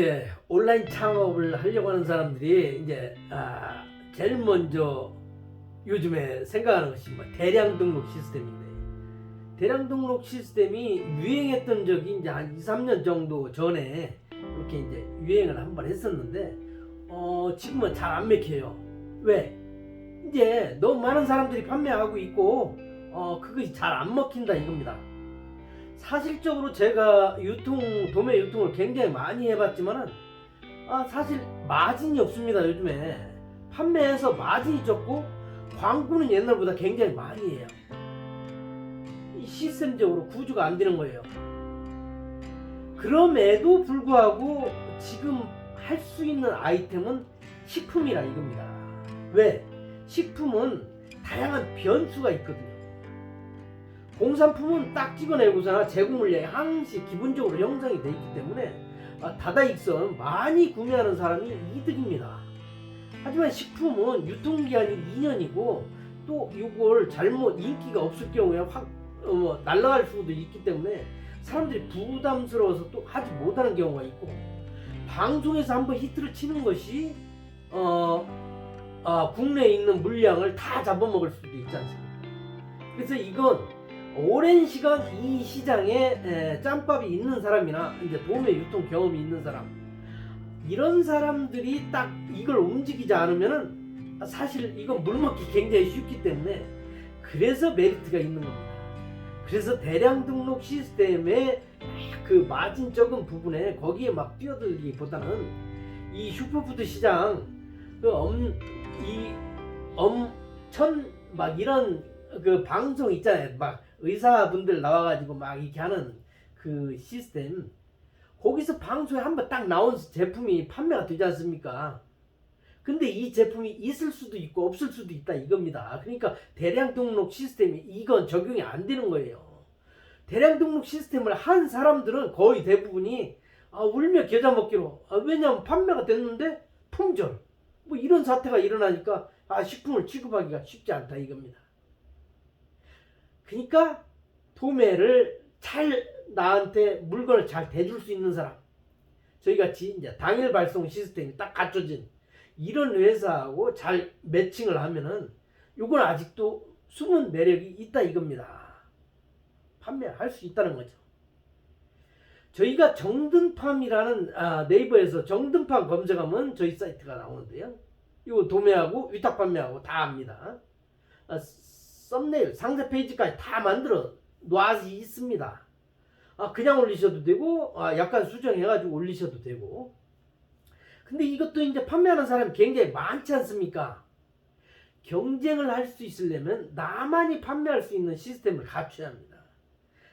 예, 온라인 창업을 하려고 하는 사람들이 이제 아, 제일 먼저 요즘에 생각하는 것이 뭐 대량 등록 시스템인데 대량 등록 시스템이 유행했던 적이 이제 한 2, 3년 정도 전에 그렇게 이제 유행을 한 번 했었는데 어, 지금은 잘 안 맥혀요. 왜? 이제 너무 많은 사람들이 판매하고 있고 어, 그것이 잘 안 먹힌다 이겁니다. 사실적으로 제가 유통 도매 유통을 굉장히 많이 해봤지만은 아 사실 마진이 없습니다 요즘에. 판매해서 마진이 적고 광고는 옛날보다 굉장히 많이 해요. 이 시스템적으로 구조가 안 되는 거예요. 그럼에도 불구하고 지금 할 수 있는 아이템은 식품이라 이겁니다. 왜? 식품은 다양한 변수가 있거든요 공산품은 딱 찍어내고서나 재고 물량이 항시 기본적으로 형성이 돼 있기 때문에 아, 다다익선 많이 구매하는 사람이 이득입니다. 하지만 식품은 유통기한이 2년이고 또 이걸 잘못 인기가 없을 경우에 확 어, 뭐 날라갈 수도 있기 때문에 사람들이 부담스러워서 또 하지 못하는 경우가 있고 방송에서 한번 히트를 치는 것이 어, 아, 국내에 있는 물량을 다 잡아먹을 수도 있지 않습니까? 그래서 이건 오랜 시간 이 시장에 에, 짬밥이 있는 사람이나 이제 도매 유통 경험이 있는 사람 이런 사람들이 딱 이걸 움직이지 않으면은 사실 이건 물먹기 굉장히 쉽기 때문에 그래서 메리트가 있는 겁니다. 그래서 대량 등록 시스템의 그 마진 적은 부분에 거기에 막 뛰어들기보다는 이 슈퍼푸드 시장 그엄이 엄천 막 이런 그 방송 있잖아요. 막 의사분들 나와가지고 막 이렇게 하는 그 시스템 거기서 방송에 한번 딱 나온 제품이 판매가 되지 않습니까? 근데 이 제품이 있을 수도 있고 없을 수도 있다 이겁니다. 그러니까 대량 등록 시스템이 이건 적용이 안 되는 거예요. 대량 등록 시스템을 한 사람들은 거의 대부분이 아, 울며 겨자 먹기로 아, 왜냐하면 판매가 됐는데 품절 뭐 이런 사태가 일어나니까 아, 식품을 취급하기가 쉽지 않다 이겁니다. 그러니까 도매를 잘 나한테 물건을 잘 대줄 수 있는 사람 저희 같이 이제 당일 발송 시스템이 딱 갖춰진 이런 회사하고 잘 매칭을 하면은 이건 아직도 숨은 매력이 있다 이겁니다. 판매할 수 있다는 거죠. 저희가 정든팜이라는 아, 네이버에서 정든팜 검색하면 저희 사이트가 나오는데요. 이거 도매하고 위탁 판매하고 다 합니다. 아, 썸네일 상세 페이지까지 다 만들어 놔 있습니다. 아, 그냥 올리셔도 되고 아, 약간 수정해가지고 올리셔도 되고 근데 이것도 이제 판매하는 사람이 굉장히 많지 않습니까? 경쟁을 할 수 있으려면 나만이 판매할 수 있는 시스템을 갖춰야 합니다.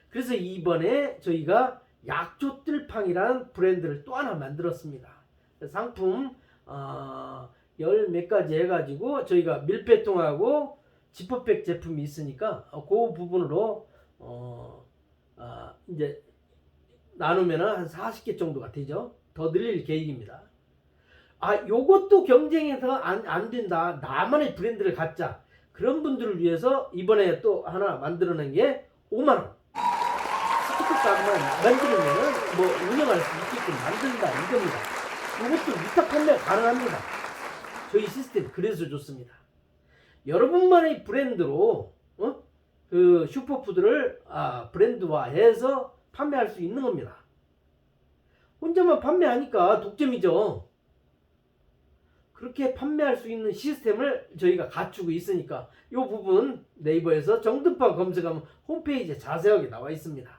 그래서 이번에 저희가 약조뜰팡이라는 브랜드를 또 하나 만들었습니다. 상품 어, 열몇 가지 해가지고 저희가 밀폐통하고 지퍼백 제품이 있으니까 어, 그 부분으로 어, 아, 이제 나누면 한 40개 정도가 되죠. 더 늘릴 계획입니다. 아, 요것도 경쟁에서 안, 안 된다. 나만의 브랜드를 갖자. 그런 분들을 위해서 이번에 또 하나 만들어낸 게 5만원. 스티커값만 만들면은 뭐 운영할 수 있게끔 만든다. 이겁니다. 이것도 위탁 판매 가능합니다. 저희 시스템 그래서 좋습니다. 여러분만의 브랜드로 어? 그 슈퍼푸드를 아, 브랜드화해서 판매할 수 있는 겁니다. 혼자만 판매하니까 독점이죠. 그렇게 판매할 수 있는 시스템을 저희가 갖추고 있으니까 이 부분 네이버에서 정등판 검색하면 홈페이지에 자세하게 나와 있습니다.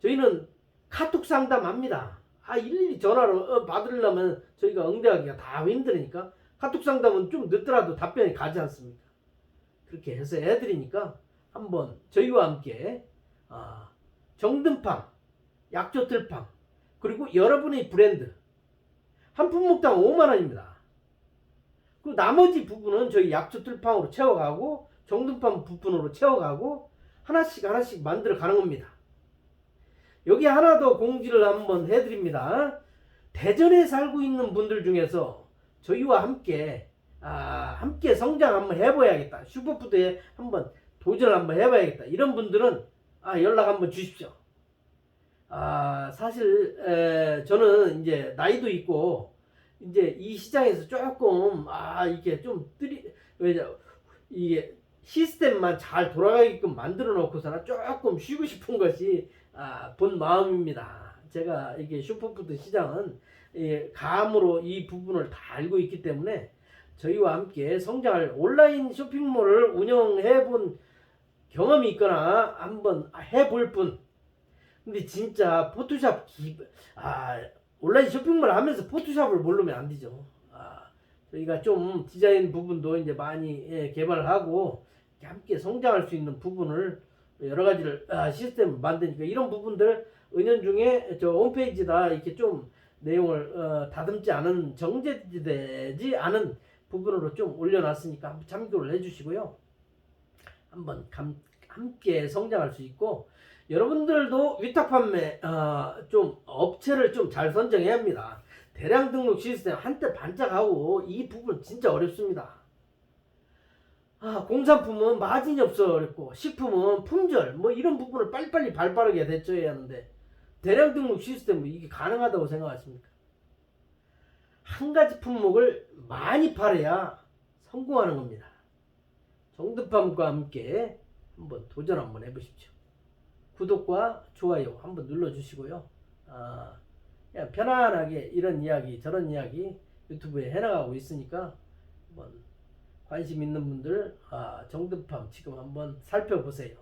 저희는 카톡 상담합니다. 아 일일이 전화로 어, 받으려면 저희가 응대하기가 다 힘드니까 카톡 상담은 좀 늦더라도 답변이 가지 않습니까? 그렇게 해서 해드리니까 한번 저희와 함께 아, 정든팡, 약조틀팡 그리고 여러분의 브랜드 한 품목당 5만 원입니다. 그 나머지 부분은 저희 약조틀팡으로 채워가고 정든팡 부분으로 채워가고 하나씩 하나씩 만들어 가는 겁니다. 여기 하나 더 공지를 한번 해드립니다. 대전에 살고 있는 분들 중에서 저희와 함께 아, 함께 성장 한번 해봐야겠다. 슈퍼푸드에 한번 도전을 한번 해봐야겠다. 이런 분들은 아, 연락 한번 주십시오. 아 사실 에, 저는 이제 나이도 있고 이제 이 시장에서 조금 아 이게 좀 뜨리 왜냐 이게 시스템만 잘 돌아가게끔 만들어 놓고서는 조금 쉬고 싶은 것이 아, 본 마음입니다. 제가 이게 슈퍼푸드 시장은 예, 감으로 이 부분을 다 알고 있기 때문에 저희와 함께 성장할 온라인 쇼핑몰을 운영해 본 경험이 있거나 한번 해볼 분. 근데 진짜 포토샵 기, 아, 온라인 쇼핑몰 하면서 포토샵을 모르면 안 되죠. 아, 저희가 좀 디자인 부분도 이제 많이 예, 개발을 하고 이렇게 함께 성장할 수 있는 부분을 여러 가지를 아, 시스템을 만드니까 이런 부분들 은연중에 저 홈페이지다 이렇게 좀 내용을 어, 다듬지 않은 정제되지 않은 부분으로 좀 올려놨으니까 한번 참고를 해주시고요. 한번 감, 함께 성장할 수 있고 여러분들도 위탁 판매 어, 좀 업체를 좀 잘 선정해야 합니다. 대량 등록 시스템 한때 반짝하고 이 부분 진짜 어렵습니다. 아, 공산품은 마진이 없어 어렵고 식품은 품절 뭐 이런 부분을 빨리빨리 발빠르게 대처해야 하는데 대량 등록 시스템은 이게 가능하다고 생각하십니까? 한 가지 품목을 많이 팔아야 성공하는 겁니다. 정득팜과 함께 한번 도전 한번 해보십시오. 구독과 좋아요 한번 눌러주시고요. 아, 그냥 편안하게 이런 이야기 저런 이야기 유튜브에 해나가고 있으니까 한번 관심 있는 분들 아, 정득팜 지금 한번 살펴보세요.